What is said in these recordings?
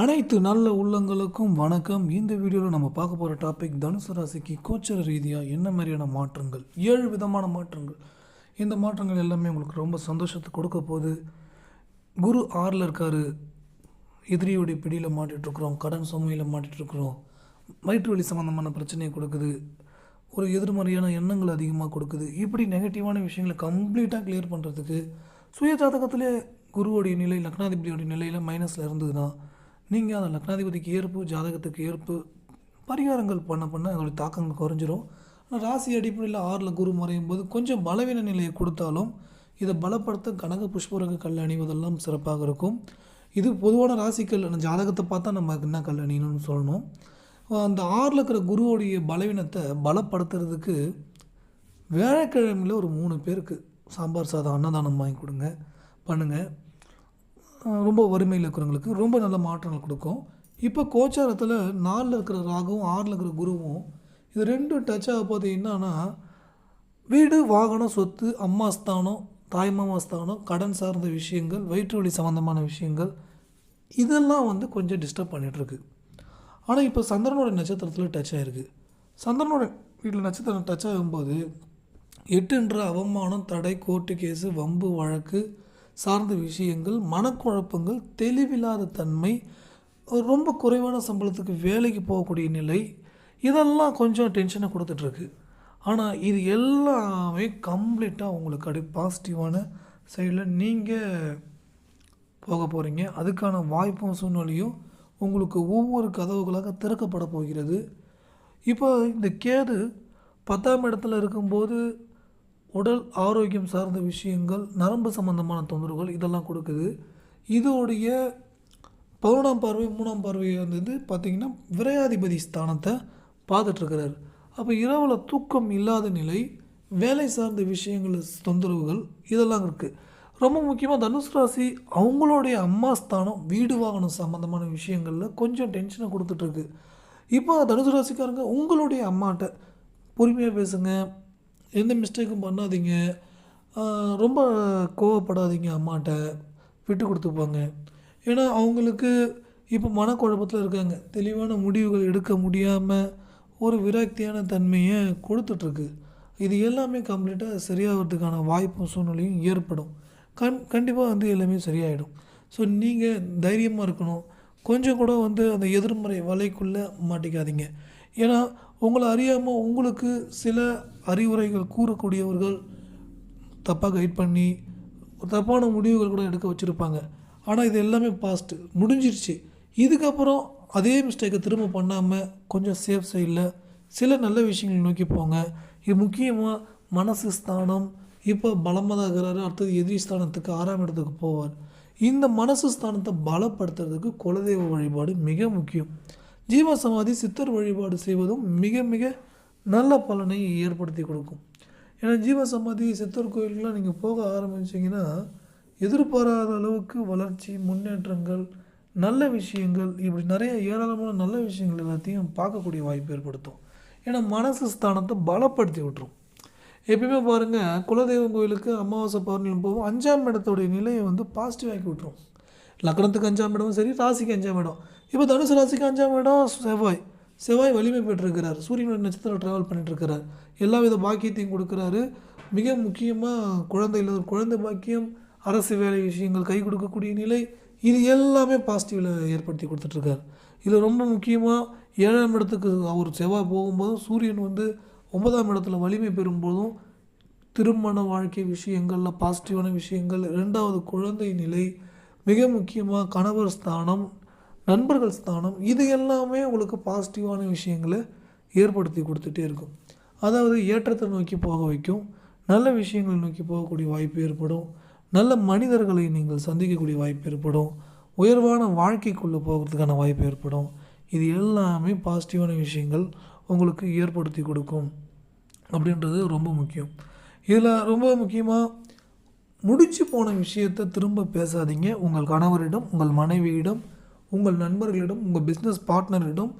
அனைத்து நல்ல உள்ளங்களுக்கும் வணக்கம். இந்த வீடியோவில் நம்ம பார்க்க போகிற டாபிக் தனுசு ராசிக்கு கோச்சர ரீதியாக என்ன மாதிரியான மாற்றங்கள்? ஏழு விதமான மாற்றங்கள். இந்த மாற்றங்கள் எல்லாமே உங்களுக்கு ரொம்ப சந்தோஷத்தை கொடுக்க போது குரு ஆறில் இருக்கார். எதிரியுடைய பிடியில் மாட்டிகிட்ருக்குறோம் கடன் சுமையில் மாட்டிகிட்ருக்குறோம் வயிற்று வலி சம்மந்தமான பிரச்சனையை கொடுக்குது. ஒரு எதிர்மறையான எண்ணங்கள் அதிகமாக கொடுக்குது. இப்படி நெகட்டிவான விஷயங்களை கம்ப்ளீட்டாக கிளியர் பண்ணுறதுக்கு சுய ஜாதகத்திலே குருவோடைய நிலை லக்னாதிபதியோடைய நிலையில் மைனஸில் இருந்ததுன்னா நீங்கள் அந்த லக்னாதிபதிக்கு ஏற்பு ஜாதகத்துக்கு ஏற்பு பரிகாரங்கள் பண்ண பண்ண அதோடைய தாக்கங்கள் குறைஞ்சிரும். ஆனால் ராசி அடிப்படையில் ஆறில் குரு மறையும் போது கொஞ்சம் பலவீன நிலையை கொடுத்தாலும் இதை பலப்படுத்த கனக புஷ்பரக கல் அணிவதெல்லாம் சிறப்பாக இருக்கும். இது பொதுவான ராசிக்கல் அந்த ஜாதகத்தை பார்த்தா நம்ம என்ன கல் அணியணும்னு சொல்லணும். அந்த ஆறில் இருக்கிற குருவோடைய பலவீனத்தை பலப்படுத்துறதுக்கு வியாழக்கிழமையில் ஒரு மூணு பேருக்கு சாம்பார் சாதம் அன்னதானம் வாங்கி கொடுங்க. பண்ணுங்கள் ரொம்ப வறுமையில் இருக்கிறவங்களுக்கு ரொம்ப நல்ல மாற்றங்கள் கொடுக்கும். இப்போ கோச்சாரத்தில் நாலில் இருக்கிற ராகுவும் ஆறில் இருக்கிற குருவும் இது ரெண்டும் டச் ஆக போது என்னன்னா வீடு வாகனம் சொத்து அம்மா ஸ்தானம் தாய்மாமா ஸ்தானம் கடன் சார்ந்த விஷயங்கள் வயிற்று வலி சம்மந்தமான விஷயங்கள் இதெல்லாம் வந்து கொஞ்சம் டிஸ்டர்ப் பண்ணிகிட்ருக்கு ஆனால் இப்போ சந்திரனோட நட்சத்திரத்தில் டச் ஆகிருக்கு சந்திரனோட வீட்டில் நட்சத்திரம் டச் ஆகும்போது எட்டுன்ற அவமானம் தடை கோர்ட்டு கேஸு வம்பு வழக்கு சார்ந்த விஷயங்கள் மனக்குழப்பங்கள் தெளிவில்லாத தன்மை ரொம்ப குறைவான சம்பளத்துக்கு வேலைக்கு போகக்கூடிய நிலை இதெல்லாம் கொஞ்சம் டென்ஷனை கொடுத்துட்ருக்கு. ஆனால் இது எல்லாமே கம்ப்ளீட்டாக உங்களுக்கு அப்படி பாசிட்டிவான சைடில் நீங்கள் போக போகிறீங்க அதுக்கான வாய்ப்பும் சூழ்நிலையும் உங்களுக்கு ஒவ்வொரு கதவுகளாக திறக்கப்பட போகிறது. இப்போ இந்த கேது பத்தாம் இடத்துல இருக்கும்போது உடல் ஆரோக்கியம் சார்ந்த விஷயங்கள் நரம்பு சம்பந்தமான தொந்தரவுகள் இதெல்லாம் கொடுக்குது. இதோடைய பதினொன்றாம் பார்வை மூணாம் பார்வை வந்து பார்த்திங்கன்னா விரையாதிபதி ஸ்தானத்தை பார்த்துட்ருக்கிறார். அப்போ இரவில் தூக்கம் இல்லாத நிலை வேலை சார்ந்த விஷயங்கள் தொந்தரவுகள் இதெல்லாம் இருக்குது ரொம்ப முக்கியமாக தனுசு ராசி அவங்களுடைய அம்மா ஸ்தானம் வீடு வாகனம் சம்மந்தமான விஷயங்களில் கொஞ்சம் டென்ஷனை கொடுத்துட்ருக்கு. இப்போ தனுசு ராசிக்காரங்க உங்களுடைய அம்மாட்ட பொறுமையாக பேசுங்க. எந்த மிஸ்டேக்கும் பண்ணாதீங்க. ரொம்ப கோவப்படாதீங்க அம்மாட்ட. விட்டு கொடுத்துப்பாங்க. ஏன்னா அவங்களுக்கு இப்போ மனக்குழப்பத்தில் இருக்காங்க. தெளிவான முடிவுகள் எடுக்க முடியாமல் ஒரு விரக்தியான தன்மையை கொடுத்துட்ருக்கு. இது எல்லாமே கம்ப்ளீட்டாக சரியாகிறதுக்கான வாய்ப்பும் சூழ்நிலையும் ஏற்படும். கண் கண்டிப்பாக வந்து எல்லாமே சரியாயிடும். ஸோ நீங்கள் தைரியமாக இருக்கணும். கொஞ்சம் கூட வந்து அந்த எதிர்மறை வலைக்குள்ளே மாட்டிக்காதீங்க. ஏன்னா உங்களை அறியாமல் உங்களுக்கு சில அறிவுரைகள் கூறக்கூடியவர்கள் தப்பாக கைட் பண்ணி தப்பான முடிவுகள் கூட எடுக்க வச்சுருப்பாங்க. ஆனால் இது எல்லாமே பாஸ்ட்டு முடிஞ்சிருச்சு. இதுக்கப்புறம் அதே மிஸ்டேக்கை திரும்ப பண்ணாமல் கொஞ்சம் சேஃப் சைடில் சில நல்ல விஷயங்கள் நோக்கி போங்க. இது முக்கியமாக மனசு ஸ்தானம். இப்போ பலமாக தான் இருக்கிறாரு. அடுத்தது எதிரி ஸ்தானத்துக்கு ஆறாம் இடத்துக்கு போவார். இந்த மனசு ஸ்தானத்தை பலப்படுத்துறதுக்கு குலதெய்வ வழிபாடு மிக முக்கியம். ஜீவ சமாதி சித்தர் வழிபாடு செய்வதும் மிக மிக நல்ல பலனை ஏற்படுத்தி கொடுக்கும். ஏன்னா ஜீவ சமாதி சித்தர் கோயிலுக்கெலாம் நீங்கள் போக ஆரம்பிச்சிங்கன்னா எதிர்பாராத அளவுக்கு வளர்ச்சி முன்னேற்றங்கள் நல்ல விஷயங்கள் இப்படி நிறைய ஏராளமான நல்ல விஷயங்கள் எல்லாத்தையும் பார்க்கக்கூடிய வாய்ப்பு ஏற்படுத்தும். ஏன்னா மனசு ஸ்தானத்தை பலப்படுத்தி விட்டுரும். எப்பயுமே பாருங்கள் குலதெய்வம் கோயிலுக்கு அமாவாசை பௌர்ணமி போகும் அஞ்சாம் இடத்துடைய நிலையை வந்து பாசிட்டிவ் ஆக்கி விட்டுரும். லக்னத்துக்கு அஞ்சாம் இடமும் சரி ராசிக்கு அஞ்சாம் இடம். இப்போ தனுசு ராசிக்கு அஞ்சாம் இடம் செவ்வாய். செவ்வாய் வலிமை பெற்றிருக்கிறார். சூரியனோட நட்சத்திரம் ட்ராவல் பண்ணிட்டுருக்கிறார். எல்லா வித பாக்கியத்தையும் கொடுக்குறாரு. மிக முக்கியமாக குழந்தை இல்லாத குழந்தை பாக்கியம் அரசு வேலை விஷயங்கள் கை கொடுக்கக்கூடிய நிலை இது எல்லாமே பாசிட்டிவில் ஏற்படுத்தி கொடுத்துட்ருக்காரு இதில் ரொம்ப முக்கியமாக ஏழாம் இடத்துக்கு அவர் செவ்வாய் போகும்போதும் சூரியன் வந்து ஒன்பதாம் இடத்துல வலிமை பெறும்போதும் திருமண வாழ்க்கை விஷயங்களில் பாசிட்டிவான விஷயங்கள் ரெண்டாவது குழந்தை நிலை மிக முக்கியமாக கணவர் ஸ்தானம் நண்பர்கள் ஸ்தானம் இது எல்லாமே உங்களுக்கு பாசிட்டிவான விஷயங்களை ஏற்படுத்தி கொடுத்துட்டே இருக்கும். அதாவது ஏற்றத்தை நோக்கி போக வைக்கும். நல்ல விஷயங்களை நோக்கி போகக்கூடிய வாய்ப்பு ஏற்படும். நல்ல மனிதர்களை நீங்கள் சந்திக்கக்கூடிய வாய்ப்பு ஏற்படும். உயர்வான வாழ்க்கைக்குள்ளே போகிறதுக்கான வாய்ப்பு ஏற்படும். இது எல்லாமே பாசிட்டிவான விஷயங்கள் உங்களுக்கு ஏற்படுத்தி கொடுக்கும். அப்படின்றது ரொம்ப முக்கியம். இதில் ரொம்ப முக்கியமாக முடிச்சு போன விஷயத்தை திரும்ப பேசாதீங்க. உங்கள் கணவரிடம் உங்கள் மனைவியிடம் உங்கள் நண்பர்களிடம் உங்கள் பிஸ்னஸ் பார்ட்னரிடம்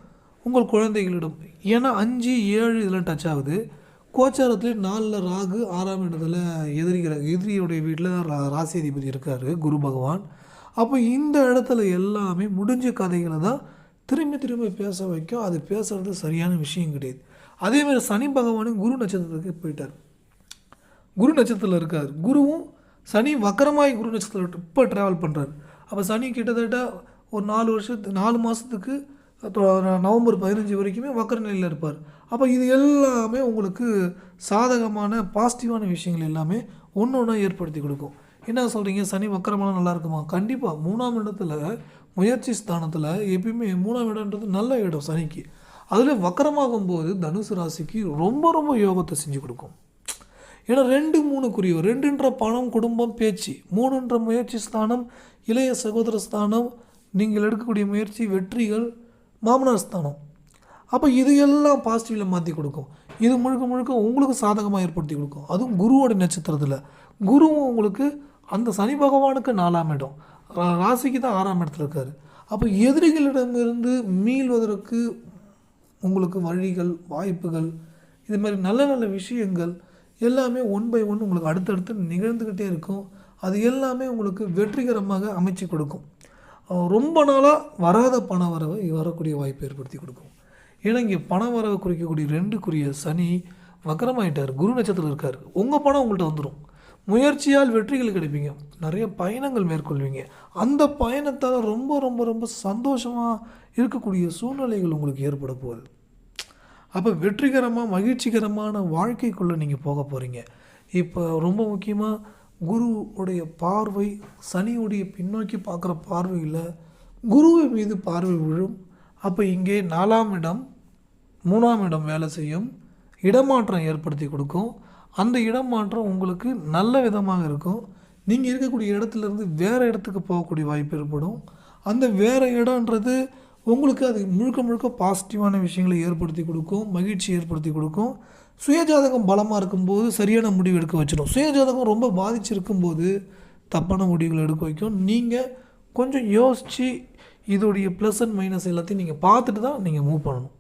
உங்கள் குழந்தைகளிடம். ஏன்னா அஞ்சு ஏழு இதில் டச் ஆகுது. கோச்சாரத்துலேயே நாலில் ராகு ஆறாம் இடத்துல எதிரிகிற எதிரியுடைய வீட்டில் ரா ராசி அதிபதி இருக்கார் குரு பகவான். அப்போ இந்த இடத்துல எல்லாமே முடிஞ்ச கதைகளை தான் திரும்பி திரும்பி பேச வைக்கும். அது பேசுகிறது சரியான விஷயம் கிடையாது. அதேமாதிரி சனி பகவானும் குரு நட்சத்திரத்துக்கு போயிட்டார். குரு நட்சத்திரத்தில் இருக்கார். குருவும் சனி வக்கரமாய் குரு நட்சத்திரம் இப்போ ட்ராவல் பண்ணுறாரு அப்போ சனி கிட்டத்தட்ட ஒரு நாலு வருஷத்து நாலு மாதத்துக்கு நவம்பர் பதினஞ்சு வரைக்குமே வக்கர நிலையில் இருப்பார். அப்போ இது எல்லாமே உங்களுக்கு சாதகமான பாசிட்டிவான விஷயங்கள் எல்லாமே ஒன்று ஒன்றா ஏற்படுத்தி கொடுக்கும். என்ன சொல்கிறீங்க சனி வக்கரமான நல்லா இருக்குமா? கண்டிப்பாக மூணாம் இடத்துல முயற்சி ஸ்தானத்தில் எப்பயுமே மூணாம் இடம்ன்றது நல்ல இடம் சனிக்கு. அதில் வக்கரமாகும் போது தனுசு ராசிக்கு ரொம்ப ரொம்ப யோகத்தை செஞ்சு கொடுக்கும். ஏன்னா ரெண்டு மூணு குறியோ ரெண்டுன்ற பணம் குடும்பம் பேச்சு. மூணுன்ற முயற்சி ஸ்தானம் இளைய சகோதர ஸ்தானம் நீங்கள் எடுக்கக்கூடிய முயற்சி வெற்றிகள் மாமனார் ஸ்தானம். அப்போ இது எல்லாம் பாசிட்டிவில் மாற்றி கொடுக்கும். இது முழுக்க முழுக்க உங்களுக்கு சாதகமாக ஏற்படுத்தி கொடுக்கும். அதுவும் குருவோட நட்சத்திரத்தில். குருவும் உங்களுக்கு அந்த சனி பகவானுக்கு நாலாம் இடம். ரா- ராசிக்கு தான் ஆறாம் இடத்துல இருக்கார். அப்போ எதிரிகளிடமிருந்து மீள்வதற்கு உங்களுக்கு வழிகள் வாய்ப்புகள் இது மாதிரி நல்ல நல்ல விஷயங்கள் எல்லாமே ஒன் பை ஒன் உங்களுக்கு அடுத்தடுத்து நிகழ்ந்துக்கிட்டே இருக்கும். அது எல்லாமே உங்களுக்கு வெற்றிகரமாக அமைச்சு கொடுக்கும். ரொம்ப நாளாக வராத பண வரவை வரக்கூடிய வாய்ப்பை ஏற்படுத்தி கொடுக்கும். ஏன்னா இங்கே பண வரவை குறிக்கக்கூடிய ரெண்டுக்குரிய சனி வக்கரமாயிட்டார். குரு நட்சத்திரம் இருக்கார். உங்கள் பணம் உங்கள்கிட்ட வந்துடும் முயற்சியால் வெற்றிகள் கிடைப்பீங்க. நிறைய பயணங்கள் மேற்கொள்வீங்க. அந்த பயணத்தால் ரொம்ப ரொம்ப ரொம்ப சந்தோஷமாக இருக்கக்கூடிய சூழ்நிலைகள் உங்களுக்கு ஏற்பட போகுது. அப்போ வெற்றிகரமாக மகிழ்ச்சிகரமான வாழ்க்கைக்குள்ளே நீங்கள் போக போகிறீங்க இப்போ ரொம்ப முக்கியமாக குருவுடைய பார்வை சனியுடைய பின்னோக்கி பார்க்குற பார்வையில் குருவை மீது பார்வை விழும். அப்போ இங்கே நாலாம் இடம் மூணாம் இடம் வேலை செய்யும். இடமாற்றம் ஏற்படுத்தி கொடுக்கும். அந்த இடமாற்றம் உங்களுக்கு நல்ல விதமாக இருக்கும். நீங்கள் இருக்கக்கூடிய இடத்துலேருந்து வேறு இடத்துக்கு போகக்கூடிய வாய்ப்பு ஏற்படும். அந்த வேறு இடம்ன்றது உங்களுக்கு அது முழுக்க முழுக்க பாசிட்டிவான விஷயங்களை ஏற்படுத்தி கொடுக்கும் மகிழ்ச்சி ஏற்படுத்தி கொடுக்கும். சுயஜாதகம் பலமாக இருக்கும்போது சரியான முடிவு எடுக்க வச்சிடும் சுயஜாதகம் ரொம்ப பாதிச்சிருக்கும்போது தப்பான முடிவுகள் எடுக்க வைக்கும். நீங்கள் கொஞ்சம் யோசித்து இதோடைய ப்ளஸ் அண்ட் மைனஸ் எல்லாத்தையும் நீங்கள் பார்த்துட்டு தான் நீங்கள் மூவ் பண்ணணும்.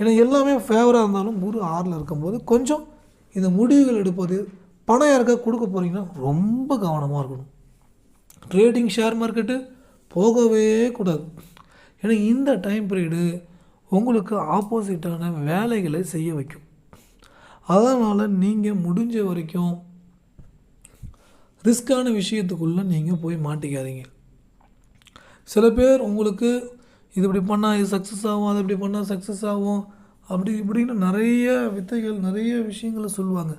ஏன்னா எல்லாமே ஃபேவராக இருந்தாலும் குரு ஆறில் இருக்கும்போது கொஞ்சம் இந்த முடிவுகள் எடுப்பது பணம் யாருக்கா கொடுக்க போகிறீங்கன்னா ரொம்ப கவனமாக இருக்கணும். ட்ரேடிங் ஷேர் மார்க்கெட்டு போகவே கூடாது. ஏன்னா இந்த டைம் பீரியடு உங்களுக்கு ஆப்போசிட்டான வேலைகளை செய்ய வைக்கும். அதனால் நீங்கள் முடிஞ்ச வரைக்கும் ரிஸ்க்கான விஷயத்துக்குள்ளே நீங்கள் போய் மாட்டிக்காதீங்க. சில பேர் உங்களுக்கு இது இப்படி பண்ணால் இது சக்ஸஸ் ஆகும் அது இப்படி பண்ணால் சக்ஸஸ் ஆகும் அப்படி இப்படின்னு நிறைய வித்தைகள் நிறைய விஷயங்களை சொல்லுவாங்க.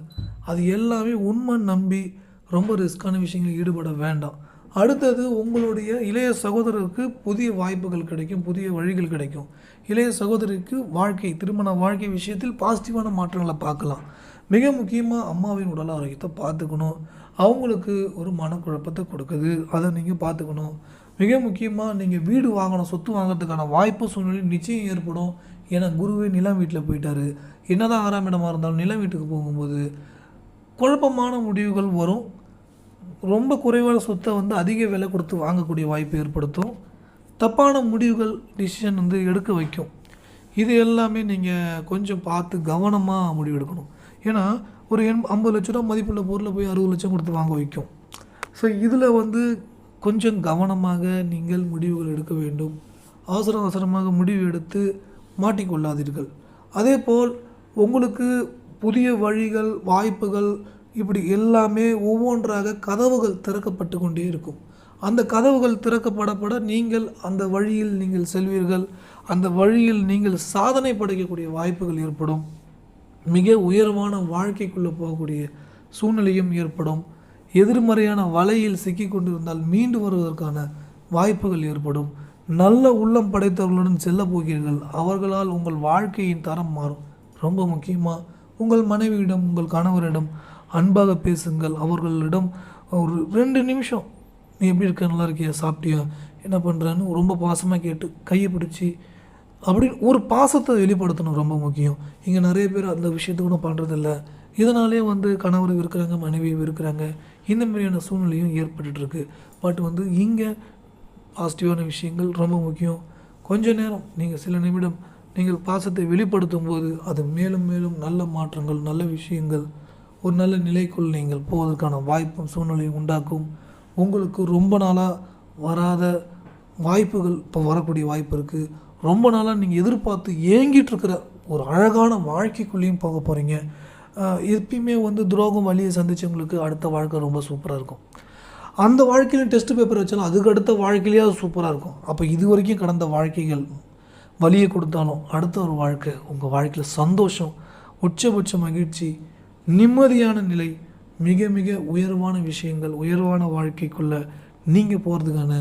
அது எல்லாமே உண்மை நம்பி ரொம்ப ரிஸ்க்கான விஷயங்களில் ஈடுபட வேண்டாம். அடுத்தது உங்களுடைய இளைய சகோதரருக்கு புதிய வாய்ப்புகள் கிடைக்கும் புதிய வழிகள் கிடைக்கும். இளைய சகோதரிக்கு வாழ்க்கை திருமண வாழ்க்கை விஷயத்தில் பாசிட்டிவான மாற்றங்களை பார்க்கலாம். மிக முக்கியமாக அம்மாவின் உடல் ஆரோக்கியத்தை பார்த்துக்கணும். அவங்களுக்கு ஒரு மனக்குழப்பத்தை கொடுக்குது. அதை நீங்கள் பார்த்துக்கணும். மிக முக்கியமாக நீங்கள் வீடு வாங்கணும் சொத்து வாங்குறதுக்கான வாய்ப்பு சூழ்நிலை நிச்சயம் ஏற்படும். ஏன்னா குருவே நிலம் வீட்டில் போயிட்டார். என்னதான் ஆறாம் இடமாக இருந்தாலும் நிலம் வீட்டுக்கு போகும்போது குழப்பமான முடிவுகள் வரும். ரொம்ப குறைவான சொத்தை வந்து அதிக விலை கொடுத்து வாங்கக்கூடிய வாய்ப்பு ஏற்படுத்தும். தப்பான முடிவுகள் டிசிஷன் வந்து எடுக்க வைக்கும். இது எல்லாமே நீங்கள் கொஞ்சம் பார்த்து கவனமாக முடிவெடுக்கணும். ஏன்னா ஒரு எண் ஐம்பது லட்ச ரூபா மதிப்புள்ள பொருளை போய் அறுபது லட்சம் கொடுத்து வாங்க வைக்கும். ஸோ இதில் வந்து கொஞ்சம் கவனமாக நீங்கள் முடிவுகள் எடுக்க வேண்டும். அவசர அவசரமாக முடிவு எடுத்து மாட்டிக்கொள்ளாதீர்கள். அதே போல் உங்களுக்கு புதிய வழிகள் வாய்ப்புகள் இப்படி எல்லாமே ஒவ்வொன்றாக கதவுகள் திறக்கப்பட்டு கொண்டே இருக்கும். அந்த கதவுகள் திறக்கப்படப்பட நீங்கள் அந்த வழியில் நீங்கள் செல்வீர்கள். அந்த வழியில் நீங்கள் சாதனை படைக்கக்கூடிய வாய்ப்புகள் ஏற்படும். மிக உயர்வான வாழ்க்கைக்குள்ளே போகக்கூடிய சூழ்நிலையும் ஏற்படும். எதிர்மறையான வலையில் சிக்கி கொண்டிருந்தால் மீண்டு வருவதற்கான வாய்ப்புகள் ஏற்படும். நல்ல உள்ளம் படைத்தவர்களுடன் செல்ல போகிறீர்கள். அவர்களால் உங்கள் வாழ்க்கையின் தரம் மாறும். ரொம்ப முக்கியமாக உங்கள் மனைவியிடம் உங்கள் கணவரிடம் அன்பாக பேசுங்கள். அவர்களிடம் ஒரு ரெண்டு நிமிஷம். நீ எப்படி இருக்க? நல்லா இருக்கியா? சாப்பிட்டியா? என்ன பண்ணுறான்னு ரொம்ப பாசமாக கேட்டு கையை பிடிச்சி அப்படின்னு ஒரு பாசத்தை வெளிப்படுத்தணும் ரொம்ப முக்கியம். இங்கே நிறைய பேர் அந்த விஷயத்தை கூட பண்ணுறதில்ல இதனாலே வந்து கணவரும் இருக்கிறாங்க மனைவியும் இருக்கிறாங்க. இந்த மாதிரியான சூழ்நிலையும் ஏற்பட்டுருக்கு பட் வந்து இங்கே பாசிட்டிவான விஷயங்கள் ரொம்ப முக்கியம். கொஞ்ச நேரம் நீங்கள் சில நிமிடம் நீங்கள் பாசத்தை வெளிப்படுத்தும் போது அது மேலும் மேலும் நல்ல மாற்றங்கள் நல்ல விஷயங்கள் ஒரு நல்ல நிலைக்குள் நீங்கள் போவதற்கான வாய்ப்பும் சூழ்நிலையும் உண்டாக்கும். உங்களுக்கு ரொம்ப நாளாக வராத வாய்ப்புகள் இப்போ வரக்கூடிய வாய்ப்பு இருக்குது ரொம்ப நாளாக நீங்கள் எதிர்பார்த்து ஏங்கிட்டுருக்கிற ஒரு அழகான வாழ்க்கைக்குள்ளேயும் போக போகிறீங்க எப்பயுமே வந்து துரோகம் வழியை சந்திச்சவங்களுக்கு அடுத்த வாழ்க்கை ரொம்ப சூப்பராக இருக்கும். அந்த வாழ்க்கையிலும் டெஸ்ட் பேப்பர் வச்சாலும் அதுக்கு அடுத்த வாழ்க்கையிலேயே அது சூப்பராக இருக்கும். அப்போ இது வரைக்கும் கடந்த வாழ்க்கைகள் வலியை கொடுத்தாலும் அடுத்த ஒரு வாழ்க்கை உங்கள் வாழ்க்கையில் சந்தோஷம் உச்சபட்ச மகிழ்ச்சி நிம்மதியான நிலை மிக மிக உயர்வான விஷயங்கள் உயர்வான வாழ்க்கைக்குள்ளே நீங்கள் போகிறதுக்கான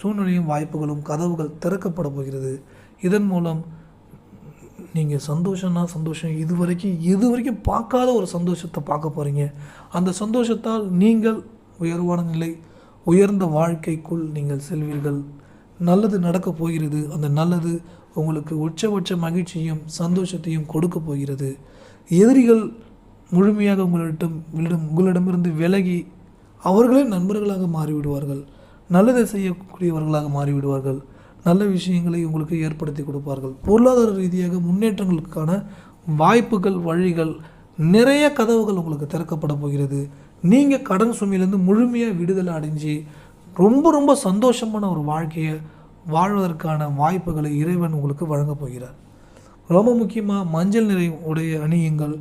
சூழ்நிலையும் வாய்ப்புகளும் கதவுகள் திறக்கப்பட போகிறது. இதன் மூலம் நீங்கள் சந்தோஷம்னா சந்தோஷம். இது வரைக்கும் இது வரைக்கும் பார்க்காத ஒரு சந்தோஷத்தை பார்க்க போகிறீங்க அந்த சந்தோஷத்தால் நீங்கள் உயர்வான நிலை உயர்ந்த வாழ்க்கைக்குள் நீங்கள் செல்வீர்கள். நல்லது நடக்கப் போகிறது. அந்த நல்லது உங்களுக்கு உச்சபட்ச மகிழ்ச்சியும் சந்தோஷத்தையும் கொடுக்க போகிறது. எதிரிகள் முழுமையாக உங்களிடம் உங்களிடம் உங்களிடமிருந்து விலகி அவர்களே நண்பர்களாக மாறிவிடுவார்கள். நல்லதை செய்யக்கூடியவர்களாக மாறிவிடுவார்கள். நல்ல விஷயங்களை உங்களுக்கு ஏற்படுத்தி கொடுப்பார்கள். பொருளாதார ரீதியாக முன்னேற்றங்களுக்கான வாய்ப்புகள் வழிகள் நிறைய கதவுகள் உங்களுக்கு திறக்கப்பட போகிறது. நீங்கள் கடன் சுமையிலேருந்து முழுமையாக விடுதலை அடைஞ்சு ரொம்ப ரொம்ப சந்தோஷமான ஒரு வாழ்க்கையை வாழ்வதற்கான வாய்ப்புகளை இறைவன் உங்களுக்கு வழங்கப் போகிறார். ரொம்ப முக்கியமாக மஞ்சள் நிறை உடைய அணியுங்கள்.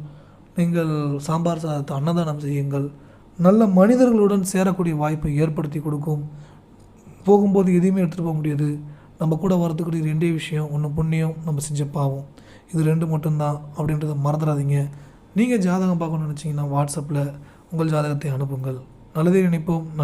நீங்கள் சாம்பார் சாதத்தை அன்னதானம் செய்யுங்கள். நல்ல மனிதர்களுடன் சேரக்கூடிய வாய்ப்பை ஏற்படுத்தி கொடுக்கும். போகும்போது எதையுமே எடுத்துகிட்டு போக முடியாது. நம்ம கூட வரதுக்கூடிய ரெண்டே விஷயம் ஒன்று புண்ணியம் நம்ம செஞ்ச பாவம். இது ரெண்டு மட்டும்தான் அப்படின்றத மறந்துடாதீங்க. நீங்கள் ஜாதகம் பார்க்கணும்னு நினச்சிங்கன்னா வாட்ஸ்அப்பில் உங்கள் ஜாதகத்தை அனுப்புங்கள். நல்லதே நினைப்போம் நல்ல